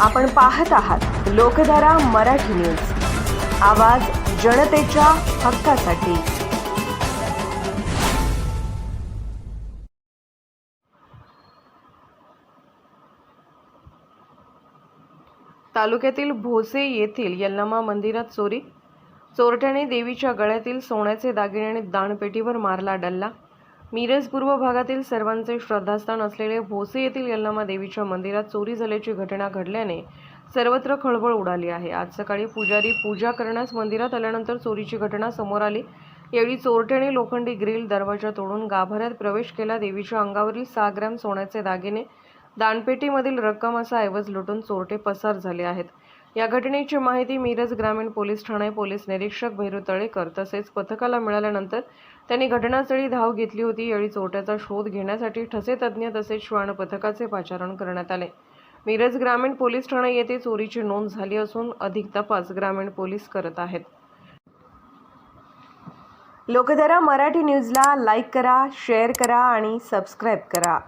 आपण पाहत आहात लोकधारा मराठी न्यूज. आवाज जनतेच्या हक्कासाठी. तालुक्यातील भोसे येथील यल्लमा मंदिरात चोरी. चोरट्याने देवीच्या गळ्यातील सोन्याचे दागिने आणि दानपेटीवर मारला डल्ला. मिरज पूर्व भागातील सर्वांचे श्रद्धास्थान असलेले भोसे येथील यल्लामा देवीच्या मंदिरात चोरी झाल्याची घटना घडल्याने सर्वत्र खळबळ उडाली आहे. आज सकाळी पुजारी पूजा करण्यास मंदिरात आल्यानंतर चोरीची घटना समोर आली. यावेळी चोरट्याने लोखंडी ग्रिल दरवाजा तोडून गाभाऱ्यात प्रवेश केला. देवीच्या अंगावरील सहा ग्रॅम सोन्याचे दागिने दानपेटीमधील रक्कम असा ऐवज लुटून चोरटे पसार झाले आहेत. या घटनेची माहिती मिरज ग्रामीण पोलीस ठाणे पोलीस निरीक्षक भैरू तळेकर तसेच पथकाला मिळाल्यानंतर त्यांनी घटनास्थळी धाव घेतली होती. यावेळी चोरट्याचा शोध घेण्यासाठी ठसे तज्ज्ञ तसेच श्वान पथकाचे पाचारण करण्यात आले. मिरज ग्रामीण पोलीस ठाणे येथे चोरीची नोंद झाली असून अधिक तपास ग्रामीण पोलीस करत आहेत. लोकधारा मराठी न्यूजला लाईक करा शेअर करा आणि सबस्क्राईब करा.